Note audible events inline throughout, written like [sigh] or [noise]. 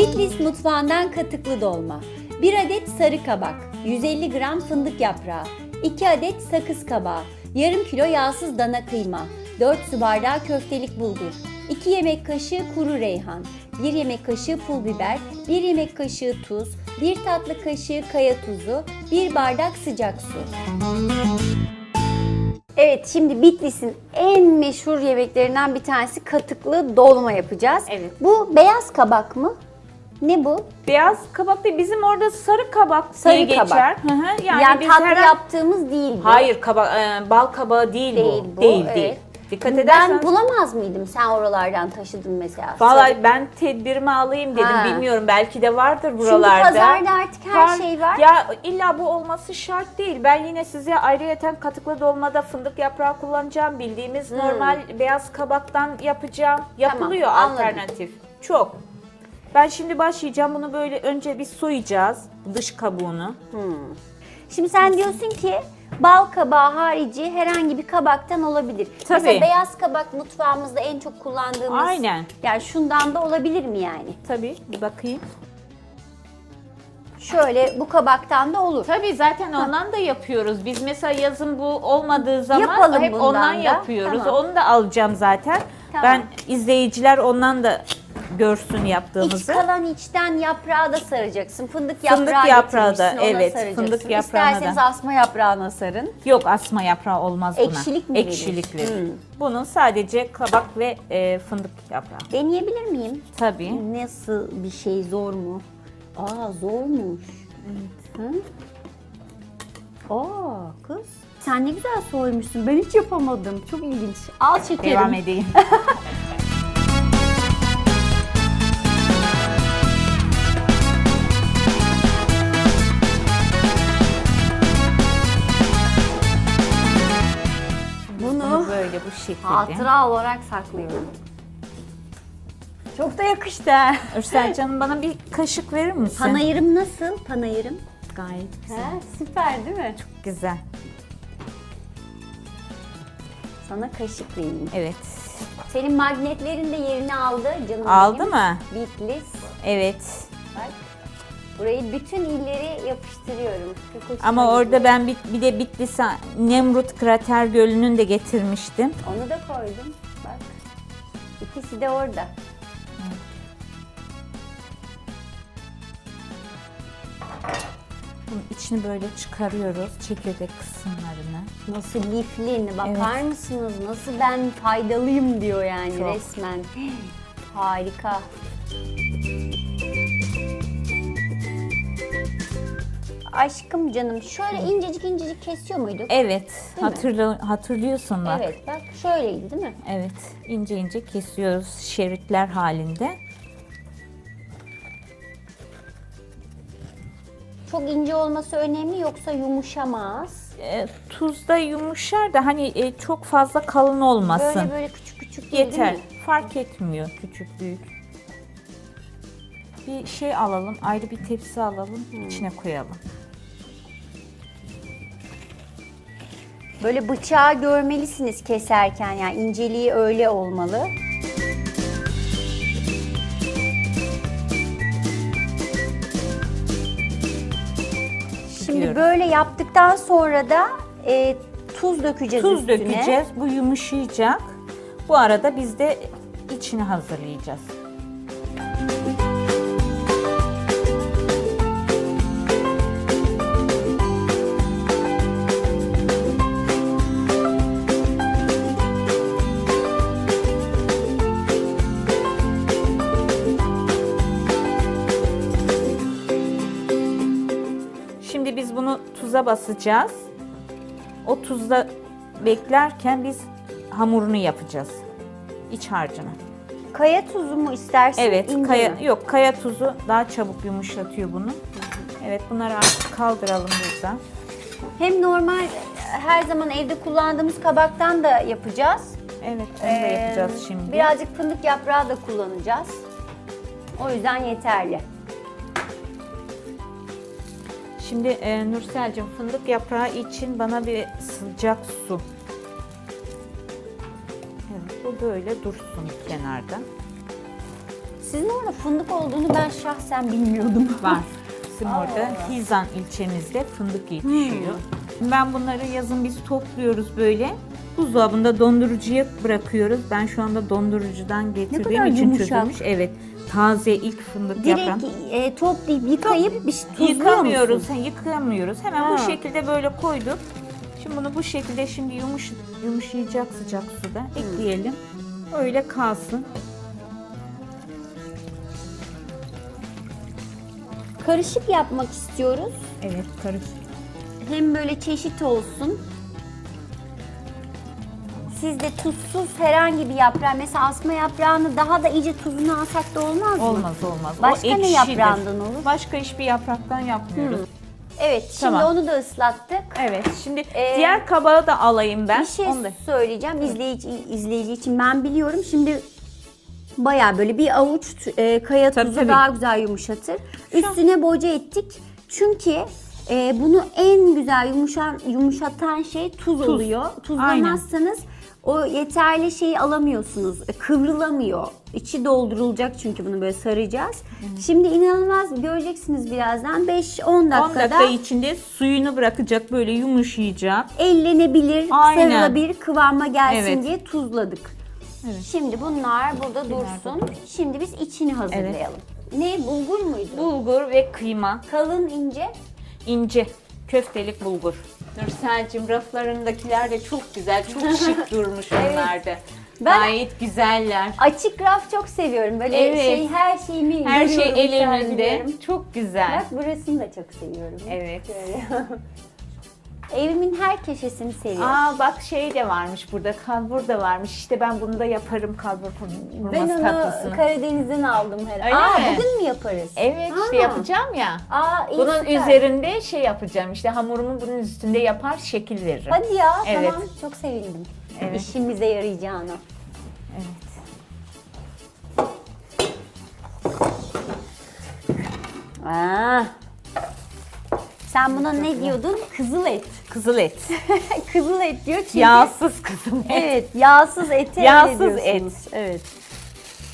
Bitlis mutfağından katıklı dolma. 1 adet sarı kabak, 150 gram fındık yaprağı, 2 adet sakız kabağı, yarım kilo yağsız dana kıyma, 4 su bardağı köftelik bulgur, 2 yemek kaşığı kuru reyhan, 1 yemek kaşığı pul biber, 1 yemek kaşığı tuz, 1 tatlı kaşığı kaya tuzu, 1 bardak sıcak su. Evet şimdi Bitlis'in en meşhur yemeklerinden bir tanesi katıklı dolma yapacağız. Evet. Bu beyaz kabak mı? Ne bu? Beyaz kabak değil bizim orada sarı kabak Sarı diye kabak. geçer. Hı hı. Yani, Yani, tatlı herhangi- yaptığımız değil bu. Hayır kabak e, bal kabağı değil, Değil bu. bu, Değil evet. değil. Dikkat Ben edersen. bulamaz mıydım sen oralardan taşıdın mesela? Vallahi ben tedbirimi alayım dedim. Ha. Bilmiyorum belki de vardır buralarda. pazarda artık her Var. şey var. Ya illa bu olması şart değil. Ben yine size ayrıyeten katıklı dolmada fındık yaprağı kullanacağım. Bildiğimiz normal beyaz kabaktan yapacağım. Yapılıyor Hmm. anladım. alternatif. Çok. Ben şimdi başlayacağım. Bunu böyle önce bir soyacağız. Dış kabuğunu. Şimdi sen diyorsun ki bal kabağı harici herhangi bir kabaktan olabilir. Tabii. Mesela beyaz kabak mutfağımızda en çok kullandığımız. Aynen. Yani şundan da olabilir mi yani? Tabii bir bakayım. Şöyle bu kabaktan da olur. Tabii zaten ondan da yapıyoruz. Biz mesela yazın bu olmadığı zaman Yapalım hep ondan da. yapıyoruz. Tamam. Onu da alacağım zaten. Tamam. Ben izleyiciler ondan da görsün İç yaptığımızı. kalan içten yaprağı da saracaksın. Fındık yaprağı Fındık yaprağı da, getirmişsin, ona evet, saracaksın. fındık yaprağına İsterseniz da. asma yaprağına sarın. Yok asma yaprağı olmaz buna. Ekşilik mi verir? Ekşilik verir. Hmm. Bunun sadece kabak ve e, fındık yaprağı. Deneyebilir miyim? Tabii. Nasıl bir şey zor mu? Aa zormuş. Evet. Hı? Aa kız. Sen ne güzel soymuşsun. Ben hiç yapamadım. Çok ilginç. Al şekerim. Devam edeyim. [laughs] Bunu böyle bu şekilde. hatıra olarak saklıyorum. Çok da yakıştı. [laughs] Ürsel canım bana bir kaşık verir misin? Panayırım nasıl? Panayırım. Gayet güzel. Ha, süper değil mi? Güzel. Sana kaşık vereyim. Evet. Senin magnetlerin de yerini aldı canım Aldı benim. mı? Bitlis. Evet. Bak. Burayı bütün illeri yapıştırıyorum. Çok hoşuma Ama gidiyor. orada ben bir, bir de Bitlis'e Nemrut Krater Gölü'nün de getirmiştim. Onu da koydum. Bak. İkisi de orada. Bunun içini böyle çıkarıyoruz. Çekirdek kısımlarını. Nasıl lifli. Bakar Evet. mısınız? Nasıl ben faydalıyım diyor yani Çok. resmen. [gasps] Harika. Aşkım canım şöyle incecik incecik kesiyor muyduk? Evet. mi? Hatırla, hatırlıyorsun bak. Evet bak şöyleydi değil mi? Evet. ince ince kesiyoruz şeritler halinde. Çok ince olması önemli yoksa yumuşamaz. E, tuzda yumuşar da hani e, çok fazla kalın olmasın. Böyle böyle küçük küçük değil, Yeter. değil? Fark etmiyor küçük büyük. Bir şey alalım, ayrı bir tepsi alalım, içine koyalım. Böyle bıçağı görmelisiniz keserken yani inceliği öyle olmalı. Şimdi böyle yaptıktan sonra da e, tuz dökeceğiz Tuz üstüne. dökeceğiz, bu yumuşayacak. Bu arada biz de içini hazırlayacağız. Tuza basacağız. O tuzda beklerken biz hamurunu yapacağız. İç harcını. Kaya tuzu mu istersin? Evet, ince kaya mi? yok kaya tuzu daha çabuk yumuşatıyor bunu. Evet, bunları artık kaldıralım burada. Hem normal her zaman evde kullandığımız kabaktan da yapacağız. Evet, onu da Ee, yapacağız şimdi. Birazcık fındık yaprağı da kullanacağız. O yüzden yeterli. Şimdi e, Nursel'cim fındık yaprağı için bana bir sıcak su. Evet, bu böyle dursun kenarda. Sizin orada fındık olduğunu ben şahsen bilmiyordum. [laughs] Var. Bizim orada Hizan ilçemizde fındık yetişiyor. Ben bunları yazın biz topluyoruz böyle. Buzdolabında dondurucuya bırakıyoruz. Ben şu anda dondurucudan getirdiğim kadar için yumuşak. çözülmüş. Evet. Taze ilk fındık. Direkt e, toplayıp yıkayıp bir şey tuzluyor Yıkamıyoruz, ha, yıkamıyoruz. Hemen Ha. bu şekilde böyle koyduk. Şimdi bunu bu şekilde şimdi yumuş, yumuşayacak sıcak suda ekleyelim. Öyle kalsın. Karışık yapmak istiyoruz. Evet, karış. Hem böyle çeşit olsun. Siz de tuzsuz herhangi bir yaprağı, mesela asma yaprağını daha da iyice tuzunu alsak da olmaz mı? Olmaz olmaz. O Başka ne ekşidir. yaprağından olur? Başka hiçbir yapraktan yapmıyoruz. Evet, şimdi Tamam. onu da ıslattık. Evet, şimdi Ee, diğer kabağı da alayım ben. Bir şey Onu da- söyleyeceğim izleyici izleyici için ben biliyorum. Şimdi bayağı böyle bir avuç e, kaya Tabii, tuzu tabii. daha güzel yumuşatır. Üstüne boca ettik. Çünkü e, bunu en güzel yumuşan yumuşatan şey tuz, oluyor. Tuzlamazsanız o yeterli şeyi alamıyorsunuz. E, Kıvrılamıyor. İçi doldurulacak çünkü bunu böyle saracağız. Şimdi inanılmaz göreceksiniz birazdan 5-10 10 dakikada dakika içinde suyunu bırakacak böyle yumuşayacak. ellenebilir, Aynen. sarılabilir kıvama gelsin Evet. diye tuzladık. Evet. Şimdi bunlar burada dursun. Şimdi biz içini hazırlayalım. Ne bulgur muydu? Bulgur ve kıyma. Kalın ince. ince köftelik bulgur. Nursel'cim raflarındakiler de çok güzel, çok [laughs] şık durmuş onlar da. Ben- Gayet güzeller. Açık raf çok seviyorum. Böyle Evet. şey her şeyimi Her şey görüyorum, el önünde. sergiliyorum. Çok güzel. Bak burasını da çok seviyorum. Evet. Şöyle. [laughs] Evimin her köşesini seviyorum. Aa bak şey de varmış burada, kalbur da varmış. İşte ben bunu da yaparım kalbur hurması ben onu tatlısını. Karadeniz'den aldım herhalde. Öyle Aa, mi? bugün mü yaparız? Evet işte yapacağım ya. Aa, iyi, Bunun süper. üzerinde şey yapacağım işte hamurumu bunun üstünde yapar şekil veririm. Hadi ya Evet. tamam çok sevindim. Evet. İşimize yarayacağına. Evet. Aa. Sen buna ne diyordun? Kızıl et. Kızıl et. [laughs] Kızıl et diyor çünkü. Yağsız kızıl et. Evet, yağsız ete Yağsız öyle et. Evet.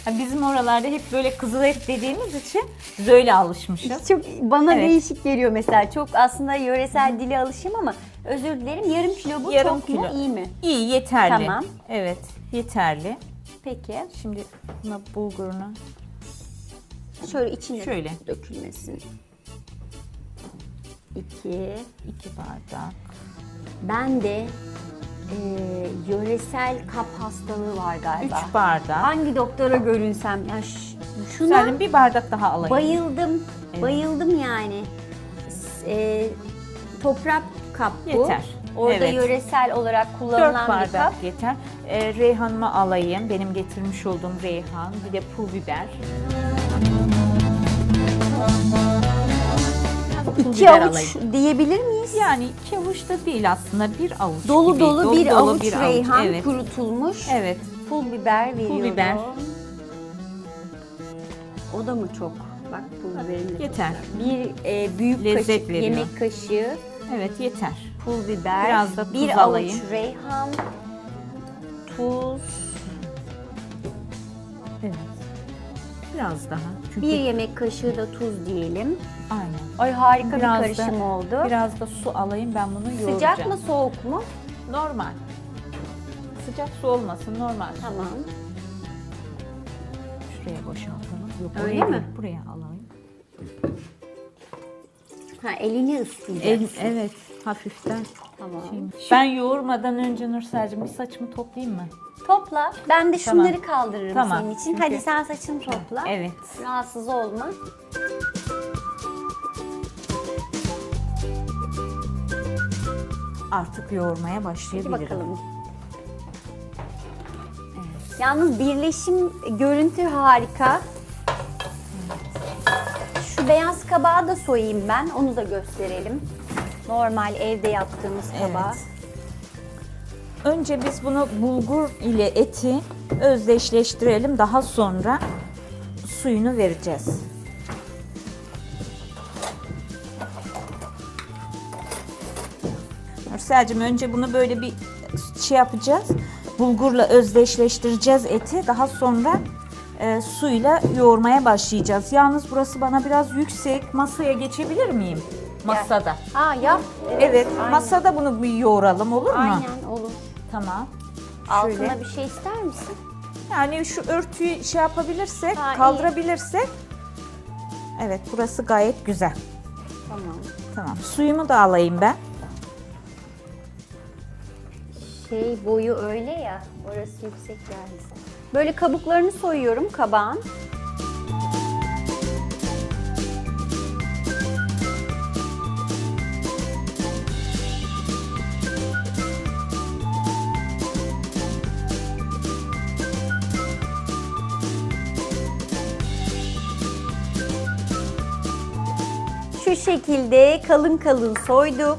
Ha, Bizim oralarda hep böyle kızıl et dediğimiz için biz öyle alışmışız. Çok bana Evet. değişik geliyor mesela. Çok aslında yöresel dile alışım ama özür dilerim. Yarım kilo bu Yarım çok mu kilo. iyi mi? İyi yeterli. Tamam. Evet yeterli. Peki. Şimdi buna bulgurunu Şöyle içine Şöyle. dökülmesin. İki. iki bardak. Ben de e, yöresel kap hastalığı var galiba. Üç bardak. Hangi doktora görünsem ya ş- şuna Güzelim bir bardak daha alayım. bayıldım. Evet. Bayıldım yani. S- e, toprak kap bu. Yeter. Orada Evet. yöresel olarak Dört kullanılan bir bardak kap. yeter. Ee, reyhanımı alayım. Benim getirmiş olduğum reyhan. Bir de pul biber. Pul İki biber avuç alayım. diyebilir miyiz? Yani iki avuç da değil aslında bir avuç Dolu gibi. dolu, bir avuç reyhan Evet. kurutulmuş. evet. Pul biber veriyorum. biber. O da mı çok? Bak pul biberin de Yeter. Bir e, büyük Lezzet kaşık, veriyor. yemek kaşığı Evet yeter. pul biber, Biraz da tuz bir alayım. avuç reyhan, tuz, Evet. Biraz daha. Çünkü bir yemek kaşığı da tuz diyelim. aynen. Ay harika Biraz bir karışım da- oldu. Biraz da su alayım ben bunu yoğuracağım. Sıcak mı soğuk mu? Normal. Sıcak su olmasın normal. Tamam. Şuraya boşaltalım. Yok, Öyle oraya mi? değil, Buraya alayım. Ha elini El, ıslayacaksın. evet hafiften. Tamam. Ben yoğurmadan önce Nursel'cim bir saçımı toplayayım mı? Topla. Ben de Tamam. şunları kaldırırım Tamam. senin için. Çünkü- Hadi sen saçını topla. Evet. Rahatsız olma. Artık yoğurmaya Hadi başlayabilirim. bakalım. Yalnız birleşim görüntü harika. Şu beyaz kabağı da soyayım ben. Onu da gösterelim. Normal evde yaptığımız kabağı. Önce biz bunu bulgur ile eti özdeşleştirelim. Daha sonra suyunu vereceğiz. Nursel'cim önce bunu böyle bir şey yapacağız. Bulgurla özdeşleştireceğiz eti. Daha sonra e, suyla yoğurmaya başlayacağız. Yalnız burası bana biraz yüksek. Masaya geçebilir miyim? Masada. Ha yap. Evet, aynen. masada bunu bir yoğuralım olur mu? Aynen. Tamam. Altına Şöyle. bir şey ister misin? Yani şu örtüyü şey yapabilirsek, Ha, iyi. kaldırabilirsek. Evet, burası gayet güzel. Tamam. Tamam. Suyumu da alayım ben. Şey boyu öyle ya. Orası yüksek geldi. Böyle kabuklarını soyuyorum kabağın. Şekilde kalın kalın soyduk.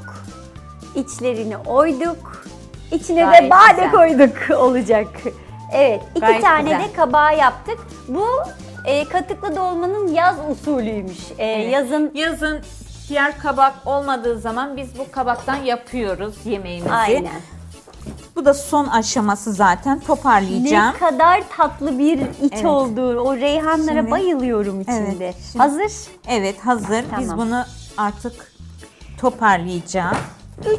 İçlerini oyduk. İçine Gayet de bade güzel. koyduk [laughs] olacak. Evet, iki Gayet tane güzel. de kabağı yaptık. Bu e, katıklı dolmanın yaz usulüymüş. E, Evet. Yazın Yazın diğer kabak olmadığı zaman biz bu kabaktan yapıyoruz yemeğimizi. aynen. Bu da son aşaması zaten. Toparlayacağım. Ne kadar tatlı bir iç Evet. olduğu. O reyhanlara Şimdi- bayılıyorum içinde. Evet, şimdi- Hazır. Evet hazır. Biz Tamam. bunu artık toparlayacağız.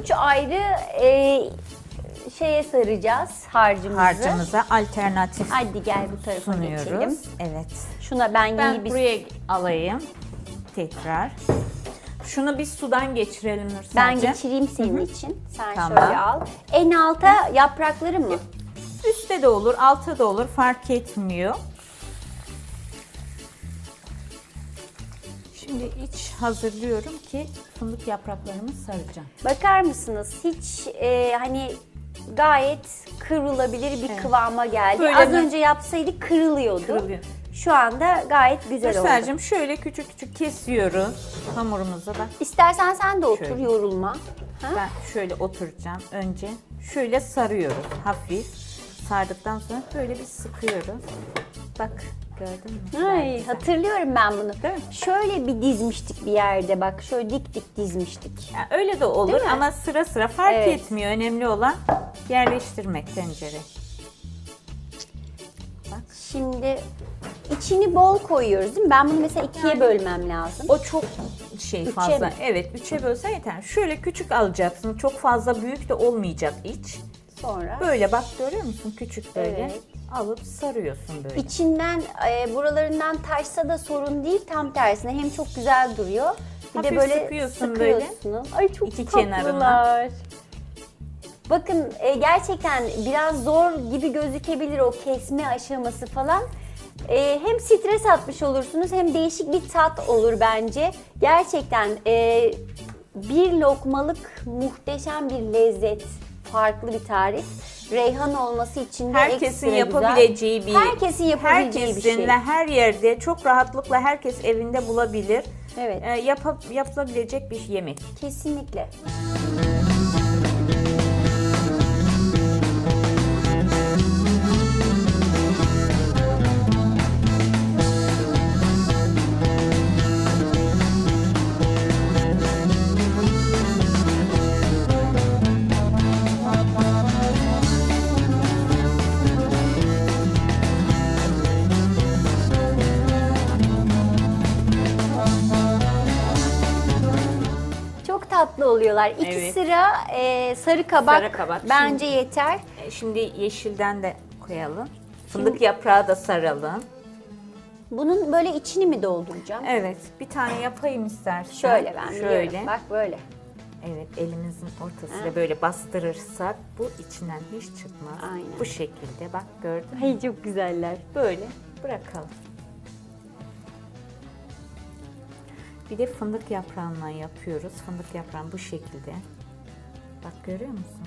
Üç ayrı e, şeye saracağız harcımızı. Harcımıza alternatif Hadi gel bu tarafa geçelim. sunuyoruz. Evet. Şuna ben, Ben iyi bir buraya alayım. Tekrar. Şunu bir sudan geçirelim Nursel'cim. ben geçireyim senin için. Sen Tamam. şöyle al. En alta yaprakları mı? Üstte de olur, altta da olur fark etmiyor. Şimdi iç hazırlıyorum ki fındık yapraklarımı saracağım. Bakar mısınız? Hiç e, hani gayet kırılabilir bir kıvama geldi. Böyle Az bir- önce yapsaydık kırılıyordu. Kırılıyor. Şu anda gayet güzel oldu. Nursel'cim şöyle küçük küçük kesiyoruz hamurumuza bak. İstersen sen de otur Şöyle. yorulma. Ha? Ben şöyle oturacağım önce. Şöyle sarıyoruz hafif. Sardıktan sonra böyle bir sıkıyoruz. Bak gördün mü? Güzel, Ay, güzel. hatırlıyorum ben bunu. Değil mi? Şöyle bir dizmiştik bir yerde bak. Şöyle dik dik dizmiştik. Yani öyle de olur Değil mi? ama sıra sıra fark Evet. etmiyor. Önemli olan yerleştirmek tencere. Şimdi içini bol koyuyoruz değil mi? Ben bunu mesela ikiye Yani- bölmem lazım. O çok şey Üçe fazla. mi? Evet, üçe bölsen yeter. Şöyle küçük alacaksın. Çok fazla büyük de olmayacak iç. Sonra Böyle bak görüyor musun? Küçük böyle. Evet. Alıp sarıyorsun böyle. içinden e, buralarından taşsa da sorun değil. Tam tersine hem çok güzel duruyor. Bir de Hafif böyle sıkıyorsun böyle. sıkıyorsunuz. Ay çok İki tatlılar. kenarına. Bakın e, gerçekten biraz zor gibi gözükebilir o kesme aşaması falan. E, hem stres atmış olursunuz hem değişik bir tat olur bence. Gerçekten e, bir lokmalık muhteşem bir lezzet. Farklı bir tarif. Reyhan olması için de Herkesin yapabileceği güzel. bir Herkesin yapabileceği bir herkesin şey. ve her yerde çok rahatlıkla herkes evinde bulabilir. Evet. Ee, yapa- yapılabilecek bir yemek. Kesinlikle. Tatlı oluyorlar. İki Evet. sıra e, sarı kabak, Sarı kabak. bence yeter. Ee, Şimdi yeşilden de koyalım. Fındık yaprağı da saralım. Bunun böyle içini mi dolduracağım? Evet, bir tane yapayım istersen. Şöyle ben Şöyle. biliyorum. Bak böyle. Evet, elimizin ortasıyla böyle bastırırsak bu içinden hiç çıkmaz. Aynen. Bu şekilde bak gördün mü? Ay çok güzeller. Böyle bırakalım. Bir de fındık yaprağından yapıyoruz. Fındık yaprağını bu şekilde. Bak görüyor musun?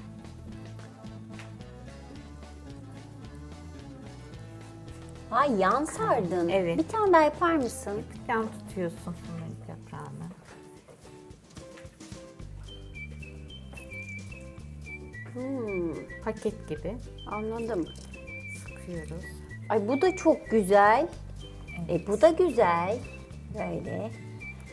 Ay yan sardın. Evet. Bir tane daha yapar mısın? Yan tutuyorsun fındık yaprağını. Hmm, Paket gibi anladım. sıkıyoruz. Ay bu da çok güzel. E bu da güzel. Böyle.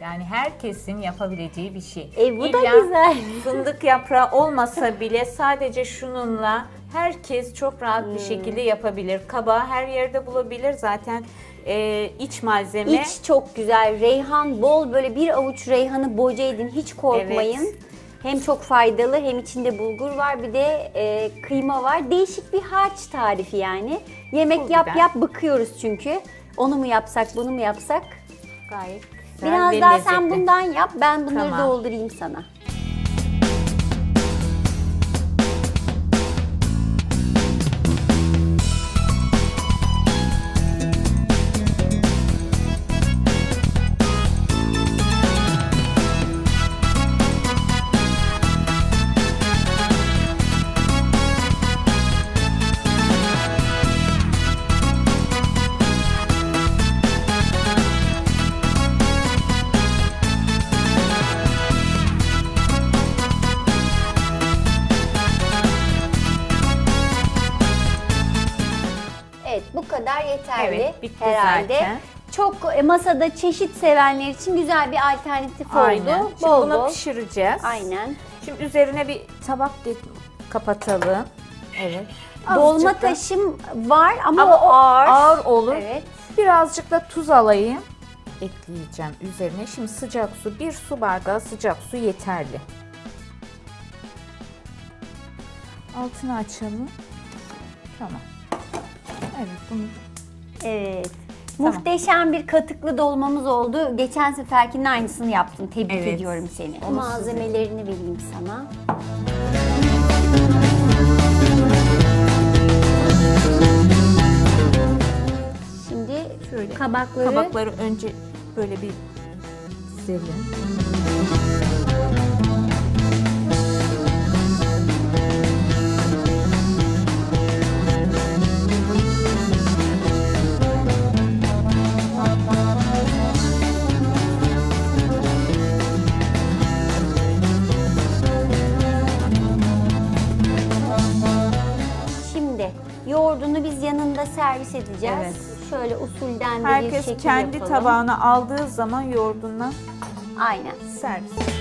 Yani herkesin yapabileceği bir şey. E bu da İlla güzel. [laughs] Fındık yaprağı olmasa bile sadece şununla Herkes çok rahat Hmm. bir şekilde yapabilir. Kabağı her yerde bulabilir. Zaten e, iç malzeme. İç çok güzel. Reyhan bol böyle bir avuç reyhanı boca edin. Hiç korkmayın. Evet. Hem çok faydalı hem içinde bulgur var bir de e, kıyma var. Değişik bir harç tarifi yani. Yemek Pul yap biber. yap bıkıyoruz çünkü. Onu mu yapsak bunu mu yapsak? gayet Biraz daha sen bundan yap ben bunları Tamam. doldurayım sana. Yeterli Evet, bitti herhalde. zaten. Çok e, masada çeşit sevenler için güzel bir alternatif Aynen. oldu. Şimdi Bol bunu bol. pişireceğiz. Aynen. Şimdi üzerine bir tabak kapatalım. Evet. Dolma Azıcık da- taşım var ama, Ama o ağır. ağır olur. Evet. Birazcık da tuz alayım. Ekleyeceğim üzerine. Şimdi sıcak su, bir su bardağı sıcak su yeterli. Altını açalım. Tamam. Evet, bunu Evet. Tamam. Muhteşem bir katıklı dolmamız oldu. Geçen seferkinin aynısını yaptın. Tebrik Evet. ediyorum seni. Onu Malzemelerini vereyim sana. Şimdi Şöyle kabakları, kabakları önce böyle bir dizelim. Servis edeceğiz. Evet. Şöyle usulden de bir Herkes şekil kendi yapalım. tabağına aldığı zaman yoğurdundan Aynen. servis.